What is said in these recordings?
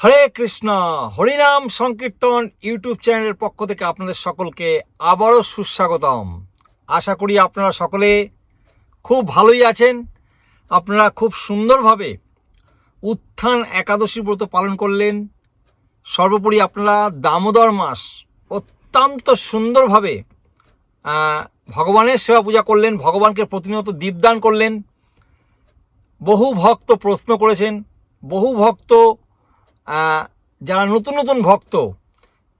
হরে কৃষ্ণ, হরিনাম সংকীর্তন ইউটিউব চ্যানেলের পক্ষ থেকে আপনাদের সকলকে আবারও সুস্বাগতম। আশা করি আপনারা সকলে খুব ভালোই আছেন। আপনারা খুব সুন্দরভাবে উত্থান একাদশী ব্রত পালন করলেন। সর্বোপরি আপনারা দামোদর মাস অত্যন্ত সুন্দরভাবে ভগবানের সেবা পূজা করলেন, ভগবানকে প্রতিনিয়ত দীপদান করলেন। বহু ভক্ত প্রশ্ন করেছেন, বহু ভক্ত যারা নতুন নতুন ভক্ত,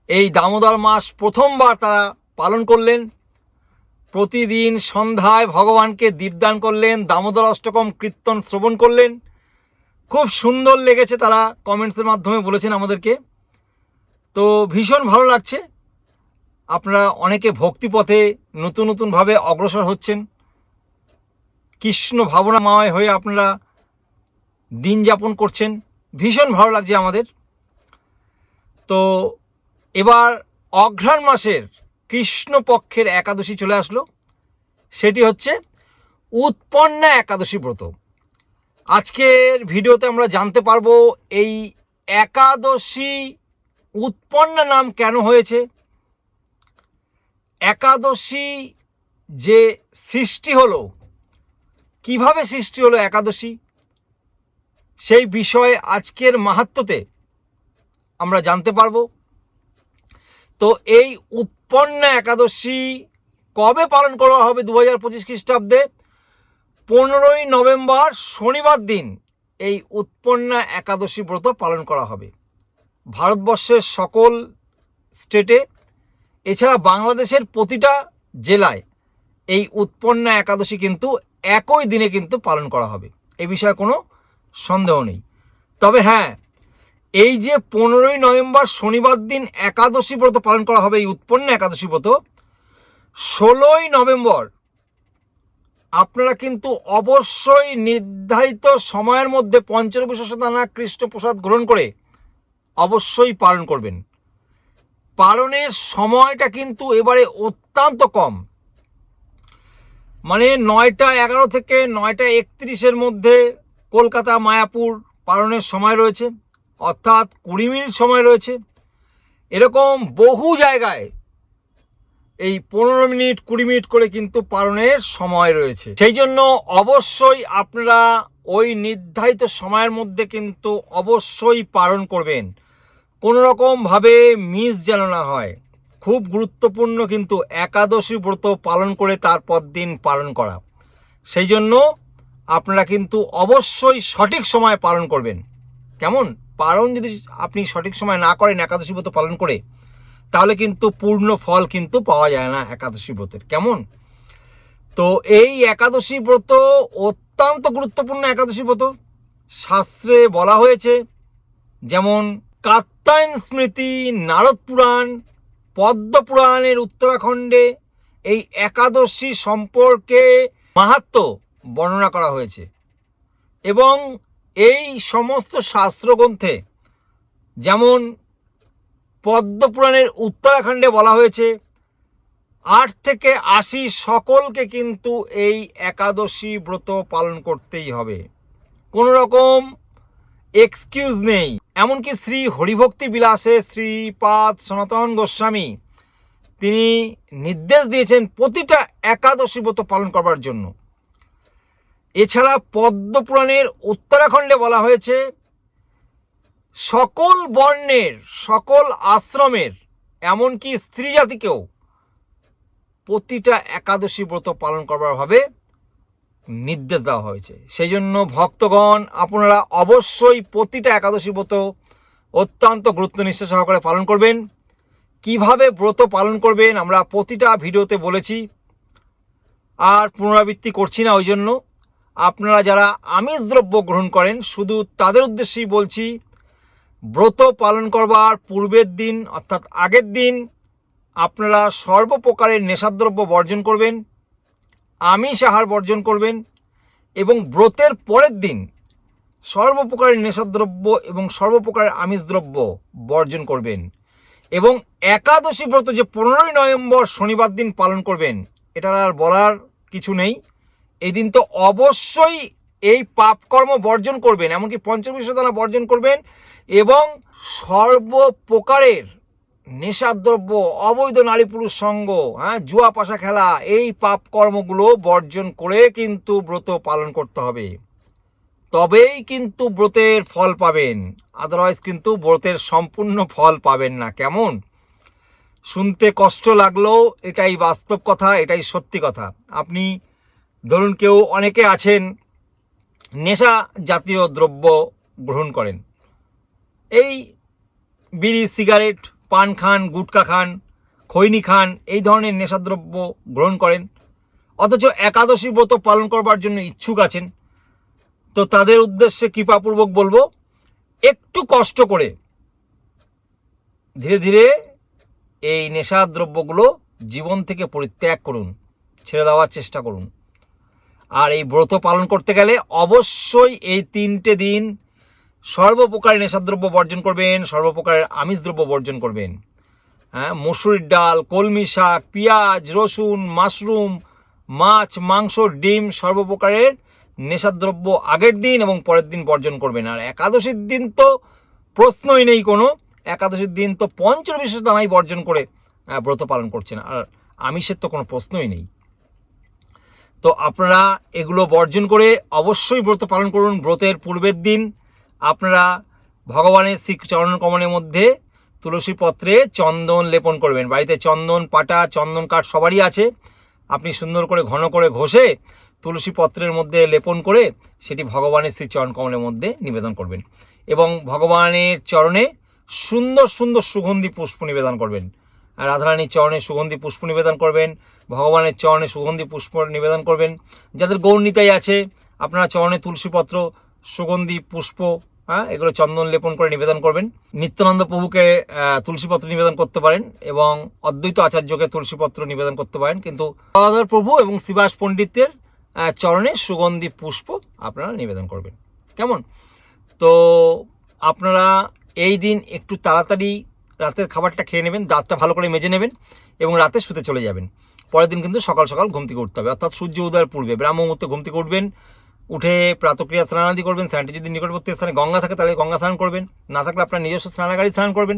এই দামোদর মাস প্রথমবার তারা পালন করলেন। প্রতিদিন সন্ধ্যায় ভগবানকে দীপদান করলেন, দামোদর অষ্টকম কীর্তন শ্রবণ করলেন। খুব সুন্দর লেগেছে তারা কমেন্টসের মাধ্যমে বলেছেন আমাদেরকে। তো ভীষণ ভালো লাগছে। আপনারা অনেকে ভক্তিপথে নতুন নতুনভাবে অগ্রসর হচ্ছেন। কৃষ্ণ ভাবনা ভাবনাময় হয়ে আপনারা দিন যাপন করছেন। ভীষণ ভালো লাগছে আমাদের। তো এবার অঘ্রাণ মাসের কৃষ্ণপক্ষের একাদশী চলে আসলো। সেটি হচ্ছে উৎপন্না একাদশী ব্রত। আজকের ভিডিওতে আমরা জানতে পারব এই একাদশী উৎপন্না নাম কেন হয়েছে? একাদশী যে সৃষ্টি হলো, কীভাবে সৃষ্টি হলো একাদশী? সেই বিষয়ে আজকের মাহাত্মতে আমরা জানতে পারব। তো এই উৎপন্ন একাদশী কবে পালন করা হবে দু হাজার পঁচিশ খ্রিস্টাব্দে? পনেরোই নভেম্বর শনিবার দিন এই উৎপন্না একাদশী ব্রত পালন করা হবে। ভারতবর্ষের সকল স্টেটে, এছাড়া বাংলাদেশের প্রতিটা জেলায় এই উৎপন্না একাদশী কিন্তু একই দিনে কিন্তু পালন করা হবে। এ বিষয়ে কোনো সন্দেহ নেই। তবে হ্যাঁ এই যে পনেরোই নভেম্বর শনিবার দিন একাদশী ব্রত পালন করা হবে, এই উৎপন্ন একাদশী ব্রত, ষোলোই নভেম্বর আপনারা কিন্তু অবশ্যই নির্ধারিত সময়ের মধ্যে পঞ্চরবি দানা কৃষ্ণপ্রসাদ গ্রহণ করে অবশ্যই পালন করবেন। পালনের সময়টা কিন্তু এবারে অত্যন্ত কম। মানে নয়টা এগারো থেকে নয়টা একত্রিশের মধ্যে কলকাতা, মায়াপুর পালনের সময় রয়েছে, অর্থাৎ কুড়ি মিনিট সময় রয়েছে। এরকম বহু জায়গায় এই পনেরো মিনিট, কুড়ি মিনিট করে কিন্তু পালনের সময় রয়েছে। সেই জন্য অবশ্যই আপনারা ওই নির্ধারিত সময়ের মধ্যে কিন্তু অবশ্যই পালন করবেন। কোনো রকমভাবে মিস যেন না হয়। খুব গুরুত্বপূর্ণ কিন্তু একাদশী ব্রত পালন করে তারপর দিন পালন করা। সেই জন্য আপনারা কিন্তু অবশ্যই সঠিক সময় পালন করবেন। কেমন? পালন যদি আপনি সঠিক সময় না করেন, একাদশী ব্রত পালন করে, তাহলে কিন্তু পূর্ণ ফল কিন্তু পাওয়া যায় না একাদশী ব্রতের। কেমন? তো এই একাদশী ব্রত অত্যন্ত গুরুত্বপূর্ণ একাদশী ব্রত। শাস্ত্রে বলা হয়েছে, যেমন কাত্তায়ন স্মৃতি, নারদ পুরাণ, পদ্ম পুরাণের উত্তরাখণ্ডে এই একাদশী সম্পর্কে মাহাত্ম বর্ণনা করা হয়েছে। এবং এই সমস্ত শাস্ত্রগ্রন্থে যেমন পদ্মপুরাণের উত্তরাখণ্ডে বলা হয়েছে, আট থেকে আশি সকলকে কিন্তু এই একাদশী ব্রত পালন করতেই হবে। কোনো রকম এক্সকিউজ নেই। এমনকি শ্রী হরিভক্তি বিলাসে শ্রীপাদ সনাতন গোস্বামী, তিনি নির্দেশ দিয়েছেন প্রতিটা একাদশী ব্রত পালন করবার জন্য। এছাড়া পদ্মপুরাণের উত্তরাখণ্ডে বলা হয়েছে, সকল বর্ণের, সকল আশ্রমের, এমনকি স্ত্রী জাতিকেও প্রতিটা একাদশী ব্রত পালন করবার হবে নির্দেশ দেওয়া হয়েছে। সেই জন্য ভক্তগণ, আপনারা অবশ্যই প্রতিটা একাদশী ব্রত অত্যন্ত গুরুত্ব নিষ্ঠা সহকারে পালন করবেন। কীভাবে ব্রত পালন করবেন আমরা প্রতিটা ভিডিওতে বলেছি, আর পুনরাবৃত্তি করছি না ওই জন্য। আপনারা যারা আমিষ দ্রব্য গ্রহণ করেন, শুধু তাদের উদ্দেশ্যেই বলছি, ব্রত পালন করবার পূর্বের দিন, অর্থাৎ আগের দিন, আপনারা সর্বপ্রকারের নেশাদ্রব্য বর্জন করবেন, আমিষ আহার বর্জন করবেন এবং ব্রতের পরের দিন সর্বপ্রকারের নেশাদ্রব্য এবং সর্বপ্রকারের আমিষ দ্রব্য বর্জন করবেন এবং একাদশী ব্রত যে পনেরোই নভেম্বর শনিবার দিন পালন করবেন, এটার আর বলার কিছু নেই। এই দিন তো অবশ্যই এই পাপকর্ম বর্জন করবেন, এমনকি পঞ্চবিশ দানা বর্জন করবেন এবং সর্বপ্রকারের নেশাদ্রব্য, অবৈধ নারী পুরুষ সঙ্গ হ্যাঁ জুয়া পাশা খেলা, এই পাপ কর্মগুলো বর্জন করে কিন্তু ব্রত পালন করতে হবে। তবেই কিন্তু ব্রতের ফল পাবেন আদারওয়াইজ কিন্তু ব্রতের সম্পূর্ণ ফল পাবেন না, কেমন? শুনতে কষ্ট লাগলেও এটাই বাস্তব কথা, এটাই সত্যি কথা। আপনি ধরুন কেউ অনেকে আছেন, নেশা জাতীয় দ্রব্য গ্রহণ করেন। এই বিড়ি, সিগারেট, পান খান, গুটকা খান, খৈনি খান, এই ধরনের নেশাদ্রব্য গ্রহণ করেন। অথচ একাদশী ব্রত পালন করবার জন্য ইচ্ছুক আছেন। তো তাদের উদ্দেশ্যে কৃপাপূর্বক বলব, একটু কষ্ট করে ধীরে ধীরে এই নেশাদ্রব্যগুলো জীবন থেকে পরিত্যাগ করুন, ছেড়ে দেওয়ার চেষ্টা করুন। আর এই ব্রত পালন করতে গেলে অবশ্যই এই তিনটে দিন সর্বপ্রকারের নেশাদ্রব্য বর্জন করবেন সর্বপ্রকারের আমিষ দ্রব্য বর্জন করবেন। হ্যাঁ মসুরির ডাল কলমি শাক পেঁয়াজ রসুন মাশরুম মাছ মাংস ডিম সর্বপ্রকারের নেশাদ্রব্য আগের দিন এবং পরের দিন বর্জন করবেন। আর একাদশীর দিন তো প্রশ্নই নেই কোনো একাদশীর দিন তো পঞ্চবিশেষ দানাই বর্জন করে আহ, ব্রত পালন করছেন। আর আমিষের তো কোনো প্রশ্নই নেই। তো আপনারা এগুলো বর্জন করে অবশ্যই ব্রত পালন করুন। ব্রতের পূর্বের দিন আপনারা ভগবানের শ্রী চরণ কমলের মধ্যে তুলসী পত্রে চন্দন লেপন করবেন। বাড়িতে চন্দন, পাটা, চন্দন কাঠ সবারই আছে। আপনি সুন্দর করে ঘন করে ঘষে তুলসী পত্রের মধ্যে লেপন করে সেটি ভগবানের শ্রী চরণ কমলের মধ্যে নিবেদন করবেন এবং ভগবানের চরণে সুন্দর সুন্দর সুগন্ধি পুষ্প নিবেদন করবেন। রাধারানীর চরণে সুগন্ধি পুষ্প নিবেদন করবেন, ভগবানের চরণে সুগন্ধি পুষ্প নিবেদন করবেন। যাদের গৌরনীতাই আছে, আপনারা চরণে তুলসীপত্র, সুগন্ধি পুষ্প হ্যাঁ এগুলো চন্দন লেপন করে নিবেদন করবেন। নিত্যানন্দ প্রভুকে তুলসীপত্র নিবেদন করতে পারেন এবং অদ্বৈত আচার্যকে তুলসীপত্র নিবেদন করতে পারেন। কিন্তু গদাধর প্রভু এবং শিবাস পণ্ডিতের চরণে সুগন্ধি পুষ্প আপনারা নিবেদন করবেন। কেমন? তো আপনারা এই দিন একটু তাড়াতাড়ি রাতের খাবারটা খেয়ে নেবেন, দাঁতটা ভালো করে মেজে নেবেন এবং রাতে শুতে চলে যাবেন। পরের দিন কিন্তু সকাল সকাল ঘুম থেকে উঠতে হবে। অর্থাৎ সূর্য উদয়ের পূর্বে ব্রাহ্ম মুহূর্তে ঘুম থেকে উঠবেন, উঠে প্রাতক্রিয়া স্নানাদি করবেন স্নানটি যদি নিকটবর্তী স্থানে গঙ্গা থাকে তাহলে গঙ্গা স্নান করবেন, না থাকলে আপনার নিজস্ব স্নানাগারি স্নান করবেন।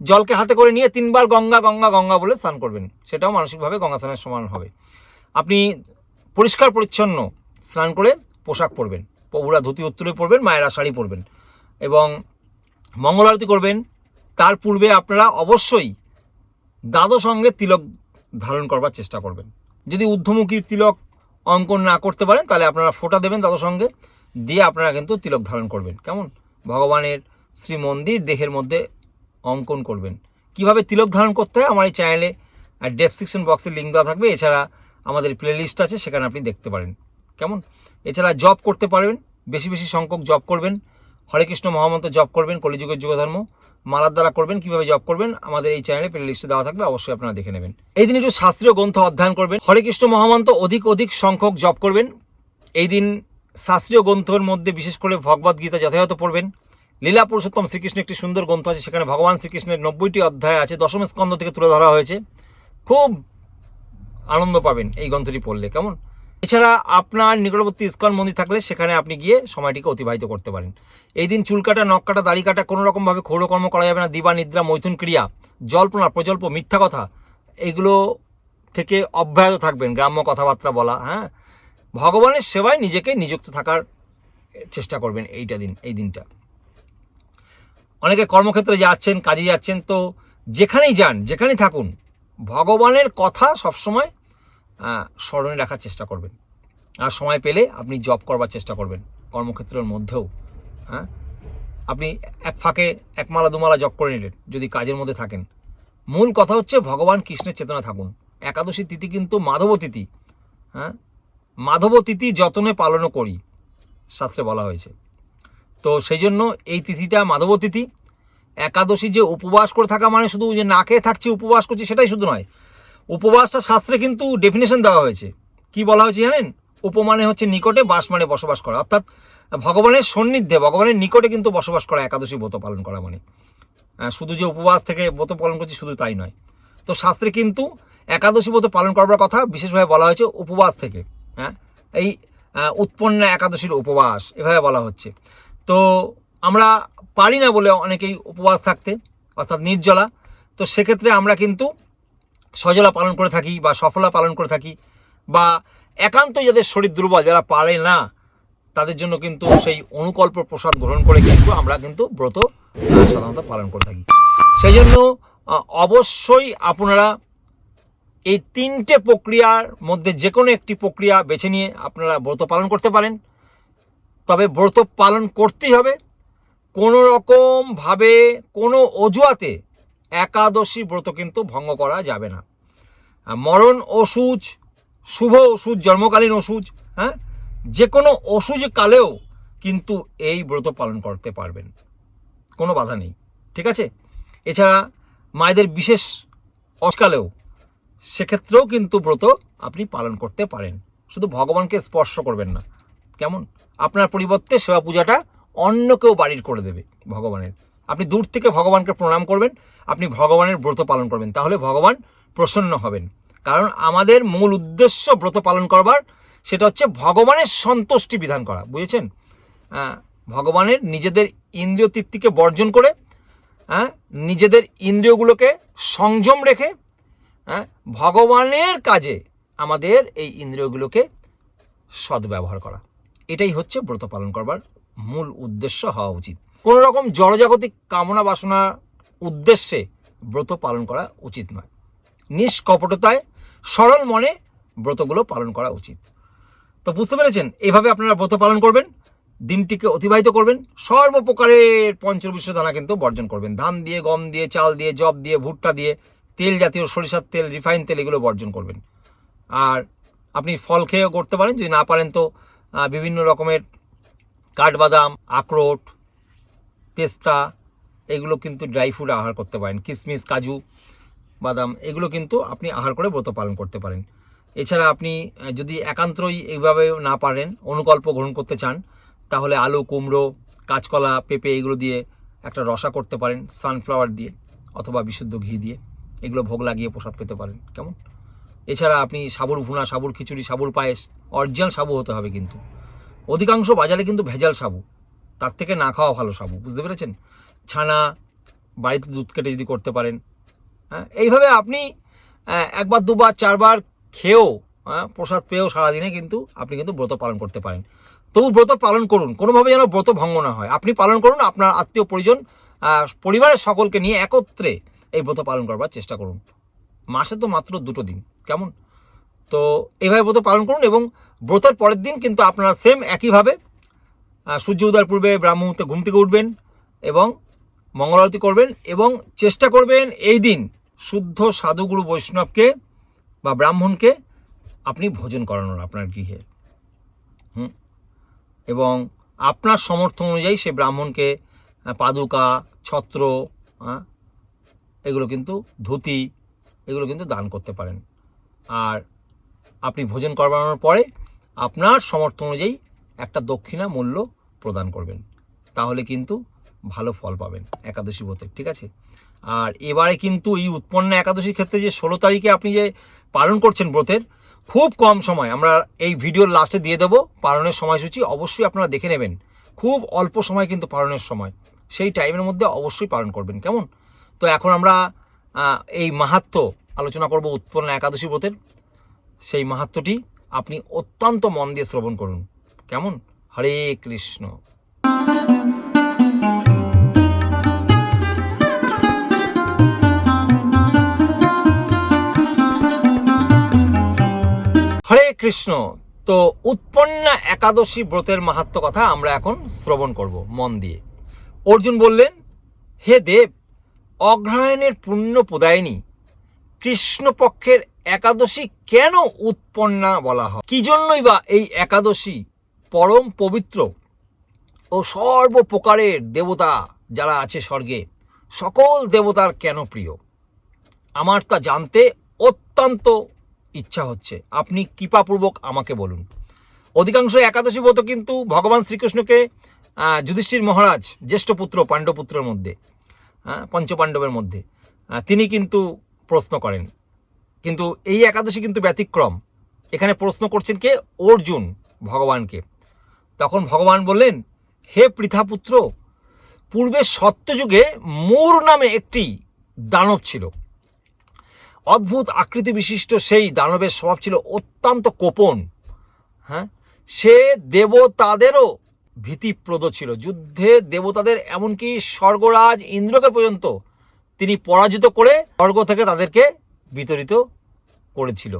জলকে হাতে করে নিয়ে তিনবার গঙ্গা গঙ্গা গঙ্গা বলে স্নান করবেন। সেটাও মানসিকভাবে গঙ্গা স্নানের সমান হবে। আপনি পরিষ্কার পরিচ্ছন্ন স্নান করে পোশাক পরবেন। প্রভুরা ধুতি উত্তরে পরবেন, মায়েরা শাড়ি পরবেন এবং মঙ্গল আরতি করবেন। তার পূর্বে আপনারা অবশ্যই দ্বাদশ অঙ্গে তিলক ধারণ করবার চেষ্টা করবেন। যদি ঊর্ধ্বমুখী তিলক অঙ্কন না করতে পারেন, তাহলে আপনারা ফোঁটা দেবেন দ্বাদশ অঙ্গে, দিয়ে আপনারা কিন্তু তিলক ধারণ করবেন। কেমন? ভগবানের শ্রী মন্দির দেহের মধ্যে অঙ্কন করবেন। কীভাবে তিলক ধারণ করতে হয় আমার এই চ্যানেলে ডেসক্রিপশন বক্সে লিঙ্ক দেওয়া থাকবে, এছাড়া আমাদের প্লে লিস্ট আছে, সেখানে আপনি দেখতে পারেন। কেমন? এছাড়া জব করতে পারবেন, বেশি বেশি সংখ্যক জব করবেন। হরে কৃষ্ণ মহামন্ত্র জব করবেন, কলিযুগের যুগধর্ম। মালার দ্বারা করবেন, কীভাবে জব করবেন, আমাদের এই চ্যানেলে প্লে লিস্টে দেওয়া থাকবে, অবশ্যই আপনারা দেখে নেবেন। এই দিন একটু শাস্ত্রীয় গ্রন্থ অধ্যয়ন করবেন। হরে কৃষ্ণ মহামন্ত্র অধিক অধিক সংখ্যক জব করবেন। এই দিন শাস্ত্রীয় গ্রন্থের মধ্যে বিশেষ করে ভগবদ গীতা যথাযথ পড়বেন। লীলা পুরুষোত্তম শ্রীকৃষ্ণ একটি সুন্দর গ্রন্থ আছে, সেখানে ভগবান শ্রীকৃষ্ণের নব্বইটি অধ্যায় আছে, দশম স্কন্ধ থেকে তুলে ধরা হয়েছে। খুব আনন্দ পাবেন এই গ্রন্থটি পড়লে, কেমন? এছাড়া আপনার নিকটবর্তী ইস্কন মন্দির থাকলে সেখানে আপনি গিয়ে সময়টিকে অতিবাহিত করতে পারেন। এই দিন চুল কাটা, নখ কাটা, দাড়ি কাটা কোনো রকমভাবে ক্ষৌরকর্ম করা যাবে না। দিবা, নিদ্রা, মৈথুন ক্রিয়া, জল্পনা, প্রজল্প, মিথ্যা কথা, এগুলো থেকে অব্যাহত থাকবেন, গ্রাম্য কথাবার্তা বলা হ্যাঁ? ভগবানের সেবায় নিজেকে নিযুক্ত থাকার চেষ্টা করবেন এইটা দিন, এই দিনটা। অনেকে কর্মক্ষেত্রে যাচ্ছেন, কাজে যাচ্ছেন, তো যেখানেই যান, যেখানেই থাকুন, ভগবানের কথা সবসময় স্মরণে রাখার চেষ্টা করবেন। আর সময় পেলে আপনি জব করবার চেষ্টা করবেন, কর্মক্ষেত্রের মধ্যেও। হ্যাঁ? আপনি এক ফাঁকে এক মালা দুমালা জব করে নিলেন, যদি কাজের মধ্যে থাকেন। মূল কথা হচ্ছে ভগবান কৃষ্ণের চেতনা থাকুন। একাদশী তিথি কিন্তু মাধব তিথি। হ্যাঁ? মাধব তিথি যতনে পালনও করি, শাস্ত্রে বলা হয়েছে। তো সেই জন্য এই তিথিটা মাধব তিথি। একাদশী যে উপবাস করে থাকা মানে শুধু যে না খেয়ে থাকছি, উপবাস করছি, সেটাই শুধু নয়। উপবাসটা শাস্ত্রে কিন্তু ডেফিনেশন দেওয়া হয়েছে। কি বলা হয়েছে জানেন? উপমানে হচ্ছে নিকটে বাস মানে বসবাস করা। অর্থাৎ ভগবানের সন্নিধ্যে, ভগবানের নিকটে কিন্তু বসবাস করা একাদশী ব্রত পালন করা মানে। শুধু যে উপবাস থেকে ব্রত পালন করছি শুধু তাই নয়। তো শাস্ত্রে কিন্তু একাদশী ব্রত পালন করবার কথা বিশেষভাবে বলা হয়েছে উপবাস থেকে। হ্যাঁ? এই উৎপন্ন একাদশীর উপবাস, এভাবে বলা হচ্ছে। তো আমরা পারি না বলে অনেকেই উপবাস থাকতে, অর্থাৎ নির্জলা। তো সেক্ষেত্রে আমরা কিন্তু সজলা পালন করে থাকি বা সফলা পালন করে থাকি বা একান্ত যাদের শরীর দুর্বল যারা পারে না, তাদের জন্য কিন্তু সেই অনুকল্প প্রসাদ গ্রহণ করে কিন্তু আমরা কিন্তু ব্রত সাধারণত পালন করে থাকি। সেই জন্য অবশ্যই আপনারা এই তিনটে প্রক্রিয়ার মধ্যে যে কোনো একটি প্রক্রিয়া বেছে নিয়ে আপনারা ব্রত পালন করতে পারেন। তবে ব্রত পালন করতেই হবে। কোনো রকমভাবে কোনো অজুহাতে একাদশী ব্রত কিন্তু ভঙ্গ করা যাবে না। মরণ ওষুধ শুভ ওষুধ জন্মকালীন ওষুধ হ্যাঁ? যে কোনো ওষুধ কালেও কিন্তু এই ব্রত পালন করতে পারবেন। কোনো বাধা নেই, ঠিক আছে? এছাড়া মায়েদের বিশেষ অকালেও সেক্ষেত্রেও কিন্তু ব্রত আপনি পালন করতে পারেন। শুধু ভগবানকে স্পর্শ করবেন না। কেমন? আপনার পরিবর্তে সেবা পূজাটা অন্য কেউ বাড়ির করে দেবে ভগবানের। আপনি দূর থেকে ভগবানকে প্রণাম করবেন, আপনি ভগবানের ব্রত পালন করবেন। তাহলে ভগবান প্রসন্ন হবেন। কারণ আমাদের মূল উদ্দেশ্য ব্রত পালন করবার, সেটা হচ্ছে ভগবানের সন্তুষ্টি বিধান করা। বুঝেছেন? ভগবানের নিজেদের ইন্দ্রিয় তৃপ্তিকে বর্জন করে হ্যাঁ নিজেদের ইন্দ্রিয়গুলোকে সংযম রেখে হ্যাঁ ভগবানের কাজে আমাদের এই ইন্দ্রিয়গুলোকে সদ্ব্যবহার করা। এটাই হচ্ছে ব্রত পালন করবার মূল উদ্দেশ্য হওয়া উচিত। কোনো রকম জড়জাগতিক কামনা বাসনা উদ্দেশ্যে ব্রত পালন করা উচিত নয়। নিষ্কপটতায় সরল মনে ব্রতগুলো পালন করা উচিত। তো বুঝতে পেরেছেন? এভাবে আপনারা ব্রত পালন করবেন, দিনটিকে অতিবাহিত করবেন, সর্বপ্রকারের পঞ্চবিশ্ব দানা কিন্তু বর্জন করবেন। ধান দিয়ে, গম দিয়ে, চাল দিয়ে জব দিয়ে, ভুট্টা দিয়ে, তেল জাতীয় সরিষার তেল, রিফাইন তেল এগুলো বর্জন করবেন। আর আপনি ফল খেয়েও করতে পারেন, যদি না পারেন তো বিভিন্ন রকমের কাঠবাদাম, আখরোট পেস্তা, এগুলো কিন্তু ড্রাই ফ্রুট আহার করতে পারেন। কিশমিশ কাজু, বাদাম, এগুলো কিন্তু আপনি আহার করে ব্রত পালন করতে পারেন। এছাড়া আপনি যদি একান্তই এইভাবে না পারেন, অনুকল্প গ্রহণ করতে চান, তাহলে আলু, কুমড়ো, কাঁচকলা, পেঁপে এগুলো দিয়ে একটা রসা করতে পারেন সানফ্লাওয়ার দিয়ে অথবা বিশুদ্ধ ঘি দিয়ে। এগুলো ভোগ লাগিয়ে প্রসাদ পেতে পারেন, কেমন? এছাড়া আপনি সাবুর ভুনা, সাবুর খিচুড়ি, সাবুর পায়েস অরিজিনাল সাবু হতে হবে কিন্তু। অধিকাংশ বাজারে কিন্তু ভেজাল সাবু। তার থেকে না খাওয়া ভালো সাবু বুঝতে পেরেছেন? ছানা বাড়িতে দুধ কেটে যদি করতে পারেন হ্যাঁ? এইভাবে আপনি একবার দুবার চারবার খেয়েও হ্যাঁ, প্রসাদ পেয়েও সারাদিনে কিন্তু আপনি কিন্তু ব্রত পালন করতে পারেন। তবু ব্রত পালন করুন কোনোভাবে যেন ব্রত ভঙ্গ না হয়। আপনি পালন করুন আপনার আত্মীয় পরিজন পরিবারের সকলকে নিয়ে একত্রে এই ব্রত পালন করবার চেষ্টা করুন। মাসে তো মাত্র দুটো দিন কেমন? তো এইভাবে ব্রত পালন করুন এবং ব্রতের পরের দিন কিন্তু আপনারা সেম একইভাবে সূর্য উদয়ের পূর্বে ব্রাহ্ম মুহূর্তে ঘুম থেকে উঠবেন এবং মঙ্গল আরতি করবেন এবং চেষ্টা করবেন এই দিন শুদ্ধ সাধুগুরু বৈষ্ণবকে বা ব্রাহ্মণকে আপনি ভোজন করানোর আপনার গৃহে। হুম? এবং আপনার সমর্থন অনুযায়ী সেই ব্রাহ্মণকে পাদুকা, ছত্র এগুলো কিন্তু ধুতি, এগুলো কিন্তু দান করতে পারেন। আর আপনি ভোজন করবানোর পরে আপনার সমর্থন অনুযায়ী একটা দক্ষিণা মূল্য প্রদান করবেন। তাহলে কিন্তু ভালো ফল পাবেন একাদশী ব্রতের ঠিক আছে? আর এবারে কিন্তু এই উৎপন্ন একাদশীর ক্ষেত্রে যে ষোলো তারিখে আপনি যে পালন করছেন ব্রতের, খুব কম সময়, আমরা এই ভিডিওর লাস্টে দিয়ে দেবো পালনের সময়সূচি, অবশ্যই আপনারা দেখে নেবেন। খুব অল্প সময় কিন্তু পালনের সময়, সেই টাইমের মধ্যে অবশ্যই পালন করবেন, কেমন? তো এখন আমরা এই মাহাত্ম আলোচনা করব উৎপন্ন একাদশী ব্রতের। সেই মাহাত্মটি আপনি অত্যন্ত মন দিয়ে শ্রবণ করুন। কেমন? হরে কৃষ্ণ। হরে কৃষ্ণ। তো উৎপন্না একাদশী ব্রতের মাহাত্ম কথা আমরা এখন শ্রবণ করব মন দিয়ে। অর্জুন বললেন, হে দেব, অগ্রহায়ণের পুণ্য প্রদায়নী, কৃষ্ণপক্ষের একাদশী কেন উৎপন্না বলা হয়? কি জন্যই বা এই একাদশী পরম পবিত্র ও সর্বপ্রকারের দেবতা যারা আছে স্বর্গে, সকল দেবতার কেন প্রিয়? আমার তা জানতে অত্যন্ত ইচ্ছা হচ্ছে। আপনি কৃপাপূর্বক আমাকে বলুন। অধিকাংশ একাদশী ব্রত কিন্তু ভগবান শ্রীকৃষ্ণকে যুধিষ্ঠির মহারাজ, জ্যেষ্ঠ পুত্র পাণ্ডপুত্রের মধ্যে পঞ্চপাণ্ডবের মধ্যে তিনি কিন্তু প্রশ্ন করেন। কিন্তু এই একাদশী কিন্তু ব্যতিক্রম। এখানে প্রশ্ন করছেন কে? অর্জুন ভগবানকে। তখন ভগবান বললেন, হে পৃথাপুত্র, পূর্বে সত্যযুগে মূর নামে একটি দানব ছিল। অদ্ভুত আকৃতি বিশিষ্ট সেই দানবের স্বভাব ছিল অত্যন্ত কোপন। হ্যাঁ সে দেবতাদেরও ভীতিপ্রদ ছিল। যুদ্ধে দেবতাদের এমনকি স্বর্গরাজ ইন্দ্রকে পর্যন্ত তিনি পরাজিত করে স্বর্গ থেকে তাদেরকে বিতরিত করেছিল।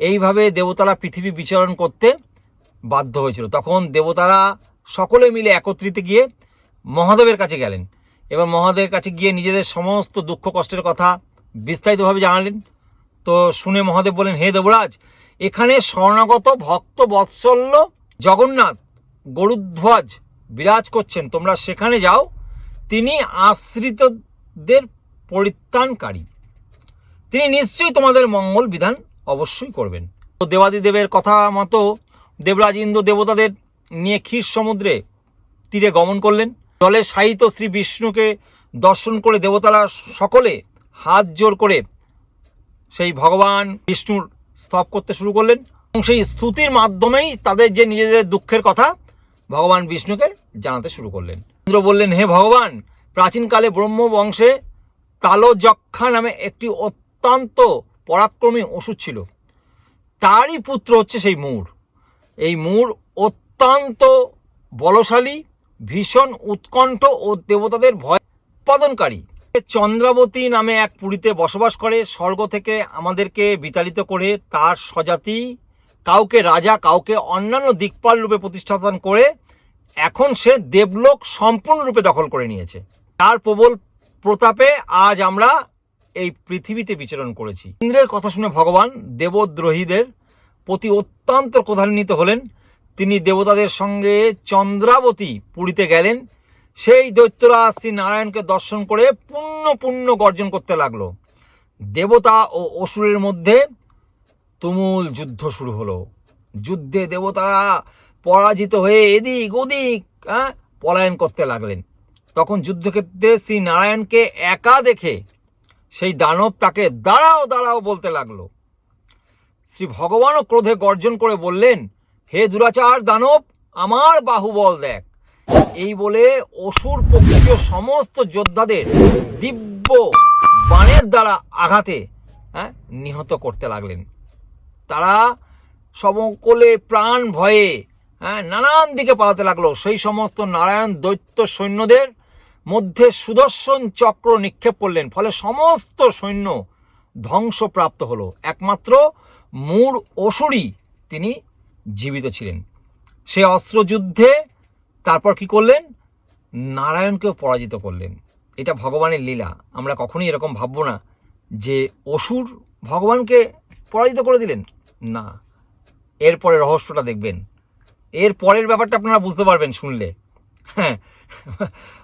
এইভাবে দেবতারা পৃথিবী বিচরণ করতে বাধ্য হয়েছিল। তখন দেবতারা সকলে মিলে একত্রিত গিয়ে মহাদেবের কাছে গেলেন এবার মহাদেবের কাছে গিয়ে নিজেদের সমস্ত দুঃখ কষ্টের কথা বিস্তারিতভাবে জানালেন। তো শুনে মহাদেব বলেন হে দেবরাজ, এখানে স্বর্ণাগত ভক্ত বৎসল্য জগন্নাথ গরুধ্বজ বিরাজ করছেন। তোমরা সেখানে যাও। তিনি আশ্রিতদের পরিত্রাণকারী। তিনি নিশ্চয়ই তোমাদের মঙ্গল বিধান অবশ্যই করবেন। তো দেবাদিদেবের কথা মতো দেবরাজ ইন্দ্র দেবতাদের নিয়ে ক্ষীর সমুদ্রে তীরে গমন করলেন। জলে সাহিত শ্রী বিষ্ণুকে দর্শন করে দেবতারা সকলে হাত জোর করে সেই ভগবান বিষ্ণুর স্তব করতে শুরু করলেন এবং সেই স্তুতির মাধ্যমেই তাদের যে নিজেদের দুঃখের কথা ভগবান বিষ্ণুকে জানাতে শুরু করলেন। ইন্দ্র বললেন, হে ভগবান, প্রাচীনকালে ব্রহ্ম বংশে তালযক্ষা নামে একটি অত্যন্ত পরাক্রমী ওষুধ ছিল। তারই পুত্র হচ্ছে সেই মূর। এই মূর অত্যন্ত বলশালী, ভীষণ উৎকণ্ঠ ও দেবতাদের ভয় উৎপাদনকারী। চন্দ্রাবতী নামে এক পুরীতে বসবাস করে, স্বর্গ থেকে আমাদেরকে বিতাড়িত করে তার স্বজাতি, কাউকে রাজা, কাউকে অন্যান্য দিকপাল রূপে প্রতিষ্ঠাপন করে এখন সে দেবলোক সম্পূর্ণরূপে দখল করে নিয়েছে। তার প্রবল প্রতাপে আজ আমরা এই পৃথিবীতে বিচরণ করেছি। ইন্দ্রের কথা শুনে ভগবান দেবদ্রোহীদের প্রতি অত্যন্ত ক্রধান্বিত হলেন। তিনি দেবতাদের সঙ্গে চন্দ্রাবতী পুরীতে গেলেন। সেই দৈত্যরা শ্রী নারায়ণকে দর্শন করে পুণ্য পুণ্য গর্জন করতে লাগল। দেবতা ও অসুরের মধ্যে তুমুল যুদ্ধ শুরু হলো। যুদ্ধে দেবতারা পরাজিত হয়ে এদিক ওদিক হ্যাঁ পলায়ন করতে লাগলেন। তখন যুদ্ধক্ষেত্রে শ্রী নারায়ণকে একা দেখে সেই দানব তাকে দাঁড়াও দাঁড়াও বলতে লাগল। শ্রী ভগবানও ক্রোধে গর্জন করে বললেন, হে দুরাচার দানব, আমার বাহুবল দেখ। এই বলে অসুর পক্ষীয় সমস্ত যোদ্ধাদের দিব্য বাণের দ্বারা আঘাতে হ্যাঁ নিহত করতে লাগলেন। তারা সকলে প্রাণ ভয়ে হ্যাঁ নানান দিকে পালাতে লাগল। সেই সমস্ত নারায়ণ দৈত্য সৈন্যদের মধ্যে সুদর্শন চক্র নিক্ষেপ করলেন। ফলে সমস্ত সৈন্য ধ্বংসপ্রাপ্ত হলো। একমাত্র মূর অসুরই তিনি জীবিত ছিলেন। সে অস্ত্রযুদ্ধে তারপর কি করলেন? নারায়ণকেও পরাজিত করলেন। এটা ভগবানের লীলা। আমরা কখনোই এরকম ভাববো না যে অসুর ভগবানকে পরাজিত করে দিলেন। না। এরপরে রহস্যটা দেখবেন। এর পরের ব্যাপারটা আপনারা বুঝতে পারবেন শুনলে। হ্যাঁ।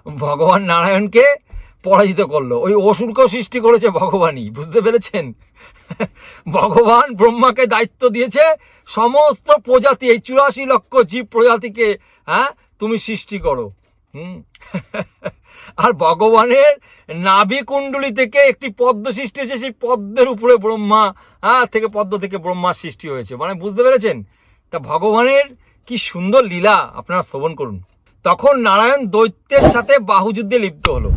ভগবান নারায়ণকে পরাজিত করল। ওই অসুরকেও সৃষ্টি করেছে ভগবানই, বুঝতে পেরেছেন? ভগবান ব্রহ্মাকে দায়িত্ব দিয়েছে সমস্ত প্রজাতি, এই চুরাশি লক্ষ জীব প্রজাতিকে হ্যাঁ তুমি সৃষ্টি করো। হুম? আর ভগবানের নাভি কুণ্ডলী থেকে একটি পদ্ম সৃষ্টি হয়েছে, সেই পদ্মের উপরে ব্রহ্মা হ্যাঁ থেকে পদ্ম থেকে ব্রহ্মার সৃষ্টি হয়েছে। মানে বুঝতে পেরেছেন? তা ভগবানের কি সুন্দর লীলা, আপনারা শ্রবণ করুন। তখন নারায়ণ দৈত্যের সাথে বাহুযুদ্ধে লিপ্ত হলো।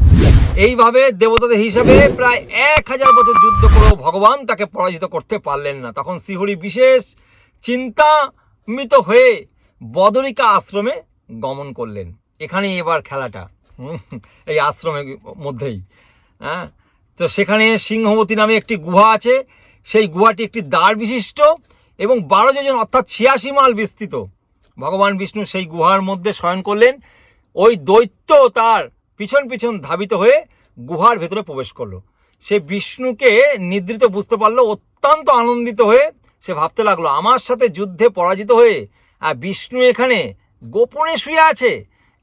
এইভাবে দেবতাদের হিসাবে প্রায় এক হাজার বছর যুদ্ধ করেও ভগবান তাকে পরাজিত করতে পারলেন না। তখন শ্রীহরি বিশেষ চিন্তামিত হয়ে বদরিকা আশ্রমে গমন করলেন। এখানেই এবার খেলাটা। এই আশ্রমের মধ্যেই। হ্যাঁ তো সেখানে সিংহবতী নামে একটি গুহা আছে। সেই গুহাটি একটি দ্বার বিশিষ্ট এবং বারো যোজন অর্থাৎ ছিয়াশি মাল বিস্তৃত। ভগবান বিষ্ণু সেই গুহার মধ্যে শয়ন করলেন। ওই দৈত্য তার পিছন পিছন ধাবিত হয়ে গুহার ভেতরে প্রবেশ করল। সে বিষ্ণুকে নিদ্রিত বুঝতে পারল, অত্যন্ত আনন্দিত হয়ে সে ভাবতে লাগল, আমার সাথে যুদ্ধে পরাজিত হয়ে আর বিষ্ণু এখানে গোপনে শুয়ে আছে?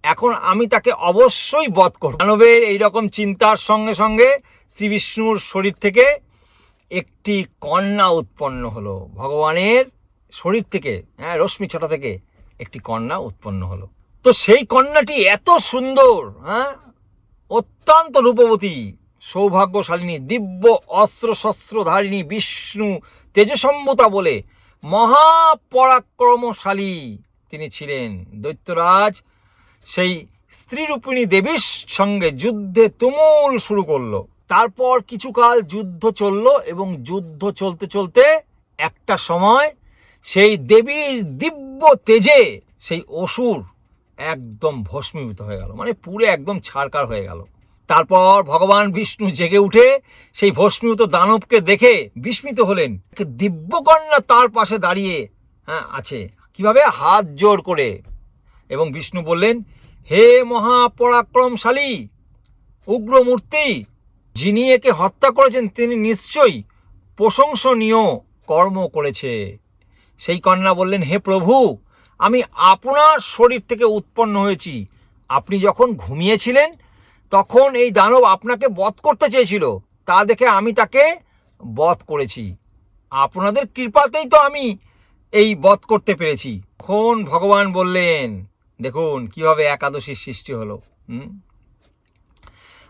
এখন আমি তাকে অবশ্যই বধ করব। মানবের এইরকম চিন্তার সঙ্গে সঙ্গে শ্রী বিষ্ণুর শরীর থেকে একটি কন্যা উৎপন্ন হলো। ভগবানের শরীর থেকে হ্যাঁ রশ্মি ছটা থেকে একটি কন্যা উৎপন্ন হলো। তো সেই কন্যাটি এত সুন্দর হ্যাঁ? অত্যন্ত রূপবতী, সৌভাগ্যশালিনী, দিব্য অস্ত্র শস্ত্রধারিণী বিষ্ণু তেজসম্মতা বলে মহাপরাক্রমশালী তিনি ছিলেন। দৈত্যরাজ সেই স্ত্রীরূপিণী দেবীর সঙ্গে যুদ্ধে তুমুল শুরু করল। তারপর কিছুকাল যুদ্ধ চলল এবং যুদ্ধ চলতে চলতে একটা সময় সেই দেবীর দিব্য তেজে সেই অসুর একদম ভস্মীভূত হয়ে গেল মানে পুরো একদম ছাড়কার হয়ে গেল। তারপর ভগবান বিষ্ণু জেগে উঠে সেই ভস্মীভূত দানবকে দেখে বিস্মিত হলেন। দিব্যকন্যা তার পাশে দাঁড়িয়ে হ্যাঁ আছে। কীভাবে? হাত জোর করে। এবং বিষ্ণু বললেন, হে মহাপরাক্রমশালী, উগ্রমূর্তি, যিনি একে হত্যা করেছেন, তিনি নিশ্চয়ই প্রশংসনীয় কর্ম করেছে। সেই কন্যা বললেন, হে প্রভু আমি আপনার শরীর থেকে উৎপন্ন হয়েছি। আপনি যখন ঘুমিয়েছিলেন, তখন এই দানব আপনাকে বধ করতে চেয়েছিল। তা দেখে আমি তাকে বধ করেছি। আপনাদের কৃপাতেই তো আমি এই বধ করতে পেরেছি। তখন ভগবান বললেন, দেখুন, কীভাবে একাদশীর সৃষ্টি হলো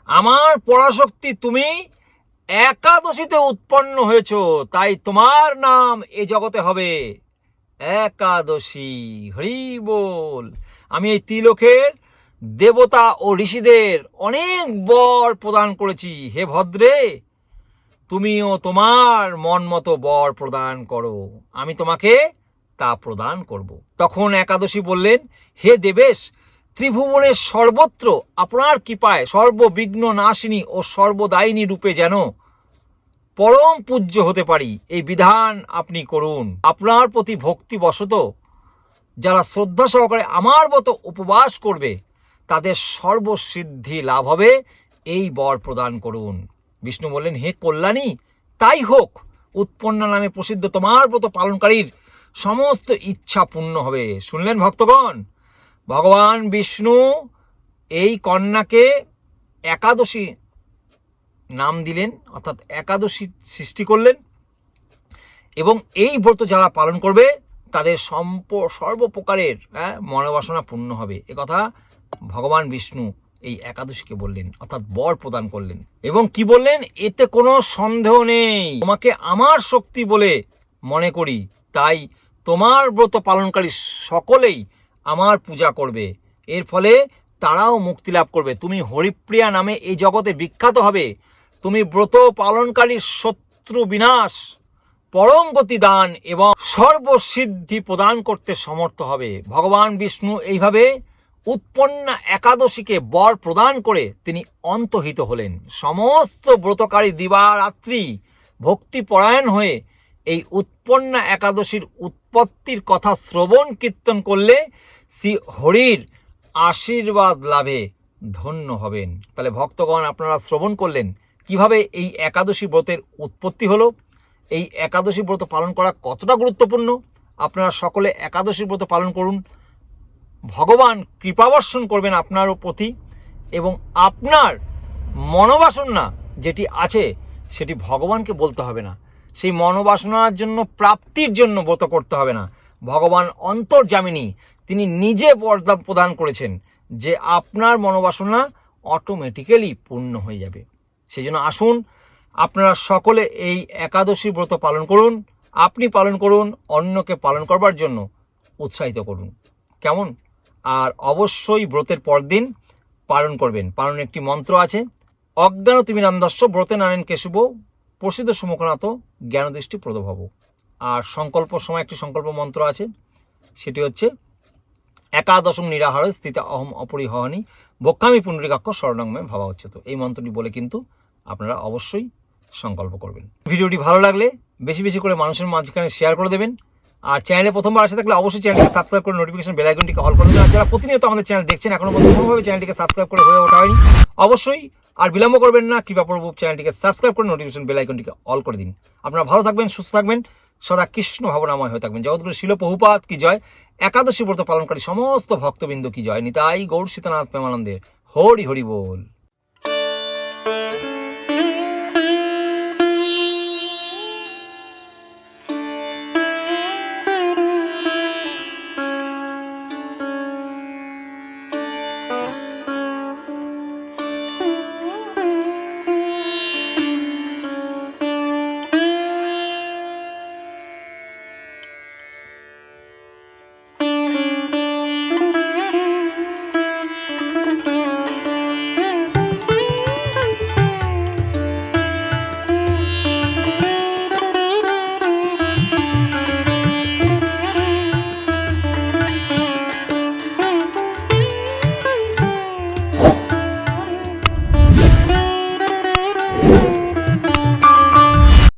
আমার পরাশক্তি তুমি একাদশীতে উৎপন্ন হয়েছ, তাই তোমার নাম এ জগতে হবে। একাদশী, হরি বল। আমি এই তিলকের দেবতা ও ঋষিদের অনেক বর প্রদান করেছি। হে ভদ্রে, তুমিও তোমার মন মতো বর প্রদান করো। আমি তোমাকে তা প্রদান করব। তখন একাদশী বললেন, হে দেবেশ, ত্রিভুবনের সর্বত্র আপনার কৃপায় সর্ববিঘ্ন নাশিনী ও সর্বদায়িনী রূপে যেন পরম পূজ্য হতে পারি। এই বিধান আপনি করুন। আপনার প্রতি ভক্তি ভক্তিবশত যারা শ্রদ্ধা সহকারে আমার মতো উপবাস করবে, তাদের সর্বসিদ্ধি লাভ হবে। এই বর প্রদান করুন। বিষ্ণু বললেন, হে কল্যাণী, তাই হোক। উৎপন্ন নামে প্রসিদ্ধ তোমার ব্রত পালনকারীর সমস্ত ইচ্ছা পূর্ণ হবে। শুনলেন ভক্তগণ? ভগবান বিষ্ণু এই কন্যাকে একাদশী নাম দিলেন, অর্থাৎ একাদশী সৃষ্টি করলেন। এবং এই ব্রত যারা পালন করবে, তাদের সম্প, সর্বপ্রকারের হ্যাঁ মনোবাসনা পূর্ণ হবে। কথা ভগবান বিষ্ণু এই একাদশীকে বললেন, অর্থাৎ বর প্রদান করলেন। এবং কি বললেন? এতে কোনো সন্দেহ নেই। তোমাকে আমার শক্তি বলে মনে করি, তাই তোমার ব্রত পালনকারী সকলেই আমার পূজা করবে। এর ফলে তারাও মুক্তি লাভ করবে। তুমি হরিপ্রিয়া নামে এই জগতে বিখ্যাত হবে। তুমি ব্রত পালনকারীর শত্রু বিনাশ, পরম গতি দান এবং সর্বসিদ্ধি প্রদান করতে সমর্থ হবে। ভগবান বিষ্ণু এইভাবে উৎপন্না একাদশীকে বর প্রদান করে তিনি অন্তহিত হলেন। সমস্ত ব্রতকারী দিবারাত্রি ভক্তিপরায়ণ হয়ে এই উৎপন্না একাদশীর উৎপত্তির কথা শ্রবণ কীর্তন করলে শ্রী হরির আশীর্বাদ লাভে ধন্য হবেন। তাহলে ভক্তগণ, আপনারা শ্রবণ করলেন কীভাবে এই একাদশী ব্রতের উৎপত্তি হলো, এই একাদশী ব্রত পালন করা কতটা গুরুত্বপূর্ণ, আপনারা সকলে একাদশী ব্রত পালন করুন। ভগবান কৃপাবর্ষণ করবেন আপনার প্রতি এবং আপনার মনোবাসনা যেটি আছে, সেটি ভগবানকে বলতে হবে না। সেই মনোবাসনার জন্য, প্রাপ্তির জন্য ব্রত করতে হবে না। ভগবান অন্তর্জামিনী তিনি নিজে বরদান প্রদান করেছেন যে আপনার মনোবাসনা অটোমেটিক্যালি পূর্ণ হয়ে যাবে। সেই জন্য আসুন, আপনারা সকলে এই একাদশী ব্রত পালন করুন, আপনি পালন করুন, অন্যকে পালন করবার জন্য উৎসাহিত করুন। কেমন? আর অবশ্যই ব্রতের পরদিন পালন করবেন। পালনের একটি মন্ত্র আছে অজ্ঞান তুমি রামদাস্য ব্রতে নারায়ণ কেশুব, প্রসিদ্ধ সুমুখনাথ, জ্ঞানদৃষ্টি প্রদভব। আর সংকল্প সময় একটি সংকল্প মন্ত্র আছে, সেটি হচ্ছে, একাদশম নিরাহার স্থিত অহম অপরিহনি ভক্ষামি পুণ্ডরিকাক্ষ স্বর্ণাঙ্গমে ভাবা উচ্চত এই মন্ত্রটি বলে কিন্তু আপনারা অবশ্যই সংকল্প করবেন। ভিডিওটি ভালো লাগলে বেশি বেশি করে মানুষের মাঝখানে শেয়ার করে দেবেন। আর চ্যানেলে প্রথমবার আসে থাকলে অবশ্যই চ্যানেলটিকে সাবস্ক্রাইব করে নোটিফিকেশন বেল আইকনটিকে অল করে দেবেন। আর যারা প্রতিনিয়ত আমাদের চ্যানেল দেখছেন, এখনও পর্যন্ত কোনোভাবে চ্যানেলটিকে সাবস্ক্রাইব করে হয়ে ওঠা হয়নি, অবশ্যই আর বিলম্ব করবেন না, কৃপা প্রভু চ্যানেলটিকে সাবস্ক্রাইব করে নোটিফিকেশন বেল আইকনটিকে অল করে দিন। আপনারা ভালো থাকবেন, সুস্থ থাকবেন। সদা কৃষ্ণ ভাবনাময় হয়ে থাকবেন। জগৎগুরু শিল বহুপাত কি জয়? একাদশী ব্রত পালনকারী সমস্ত ভক্তবৃন্দ কি জয়? নিতাই গৌর সীতানাথ প্রেমানন্দের হরি হরি বল।